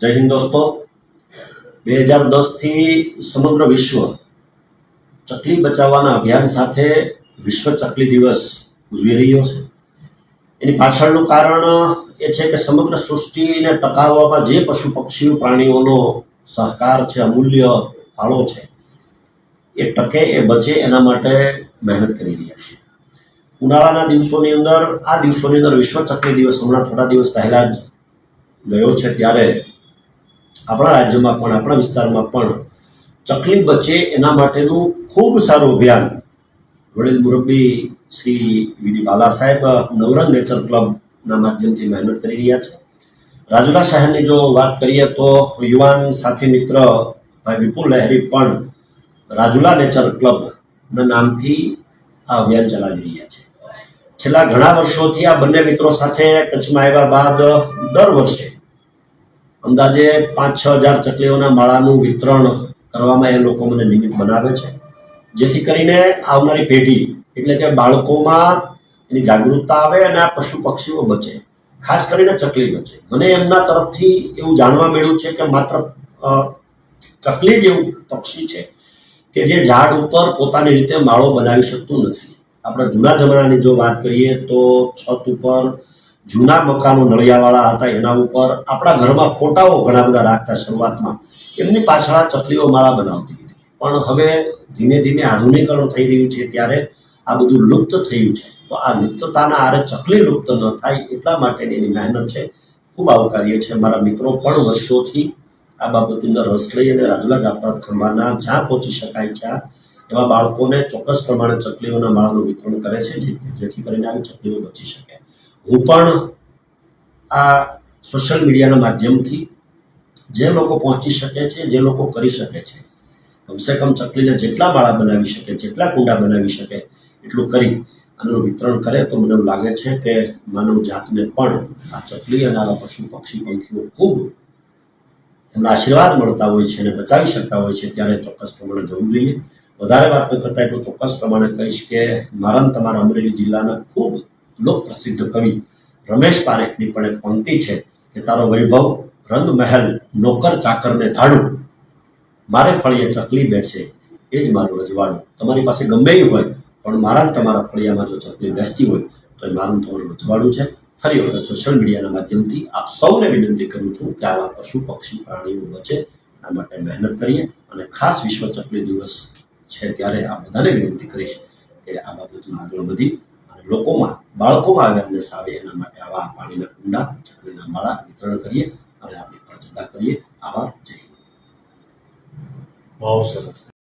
જય હિન્દ દોસ્તો. બે હજાર દસથી સમગ્ર વિશ્વ ચકલી બચાવવાના અભિયાન સાથે વિશ્વ ચકલી દિવસ ઉજવી રહ્યો છે. એની પાછળનું કારણ એ છે કે સમગ્ર સૃષ્ટિને ટકાવવામાં જે પશુ પક્ષીઓ, પ્રાણીઓનો સહકાર છે, અમૂલ્ય ફાળો છે, એ ટકે, એ બચે, એના માટે મહેનત કરી રહ્યા છે ઉનાળાના દિવસોની અંદર, આ દિવસોની અંદર વિશ્વ ચકલી દિવસ હમણાં થોડા દિવસ પહેલાં જ ગયો છે, ત્યારે આપણા રાજ્યમાં પણ, આપણા વિસ્તારમાં પણ ચકલી બચે એના માટેનું ખૂબ સારું અભિયાન. વડીલ મુરબ્બી શ્રી વીડી બાલા સાહેબ નવરંગ નેચર ક્લબના માધ્યમથી મહેનત કરી રહ્યા છે. રાજુલા શહેરની જો વાત કરીએ તો યુવાન સાથી મિત્ર ભાઈ વિપુલ લહેરી પણ રાજુલા નેચર ક્લબના નામથી આ અભિયાન ચલાવી રહ્યા છે. છેલ્લા ઘણા વર્ષોથી આ બંને મિત્રો સાથે કચ્છમાં આવ્યા બાદ દર વર્ષે અંદાજે પાંચ છ હજાર ચકલીઓના માળાનું વિતરણ કરવામાં એ લોકો મને નિમિત્ત બનાવે છે. જેથી કરીને આવનારી પેઢી, એટલે કે બાળકોમાં એની જાગૃતતા આવે અને આ પશુ પક્ષીઓ બચે. ખાસ કરીને ચકલી બચે. મને એમના તરફથી એવું જાણવા મળ્યું છે કે માત્ર ચકલી જેવું પક્ષી છે કે જે ઝાડ ઉપર પોતાની રીતે માળો બનાવી શકતું નથી. આપણે જૂના જમાનાની જો વાત કરીએ તો છત ઉપર જૂના મકાનો નળિયાવાળા હતા એના ઉપર આપણા ઘરમાં ફોટાઓ ઘણા બધા રાખતા શરૂઆતમાં. એમની પાછળ ચકલીઓ માળા બનાવતી હતી. પણ હવે ધીમે ધીમે આધુનિકરણ થઈ રહ્યું છે ત્યારે આ બધું લુપ્ત થયું છે. તો આ લુપ્તતાના આરે ચકલી લુપ્ત ન થાય એટલા માટેની એની મહેનત છે. ખૂબ આવકાર્ય છે. મારા મિત્રો, પણ વર્ષોથી આ બાબતની અંદર રસ લઈ અને રાજુલા જાપરાત ખંભાના જ્યાં પહોંચી શકાય ત્યાં એવા બાળકોને ચોક્કસ પ્રમાણે ચકલીઓના માળાનું વિતરણ કરે છે જેથી કરીને આવી ચકલીઓ બચી શકે. હું પણ આ સોશિયલ મીડિયાના માધ્યમથી જે લોકો પહોંચી શકે છે, જે લોકો કરી શકે છે, કમસે કમ ચકલીને જેટલા માળા બનાવી શકે, જેટલા કુંડા બનાવી શકે, એટલું કરી આનું વિતરણ કરે તો મને લાગે છે કે માનવ જાતને પણ આ ચકલી અને આવા પશુ પક્ષી પંખીઓ ખૂબ એમના આશીર્વાદ મળતા હોય છે અને બચાવી શકતા હોય છે ત્યારે ચોક્કસ પ્રમાણે જવું જોઈએ. વધારે વાત ન કરતાં એટલું ચોક્કસ પ્રમાણે કહીશ કે મારા તમારા અમરેલી જિલ્લાના ખૂબ લોકપ્રસિદ્ધ કવિ રમેશ પારેખની પણ એક પંક્તિ છે કે તારો વૈભવ રંગ મહેલ નોકર ચાકરને ધાડું. મારે ફળીએ ચકલી બેસે, એ જ મારું રજવાડું તમારી પાસે ગમે એ હોય, પણ મારા તમારા ફળિયામાં જો ચકલી બેસતી હોય, તો એ મારું તમારું રજવાડું છે. ફરી વખત સોશિયલ મીડિયાના માધ્યમથી આપ સૌને વિનંતી કરું છું કે આવા પશુ પક્ષી પ્રાણીઓ બચે આ માટે મહેનત કરીએ અને ખાસ વિશ્વ ચકલી દિવસ છે ત્યારે આ બધાને વિનંતી કરીશ કે આ બાબતમાં આગળ વધી. લોકોમાં, બાળકોમાં અવેરનેસ આવે એના માટે આવા પાણીના કુંડા, ચકલીના માળા વિતરણ કરીએ અને આપણી ફરજ અદા કરીએ. આવા જઈએ બહુ સરસ.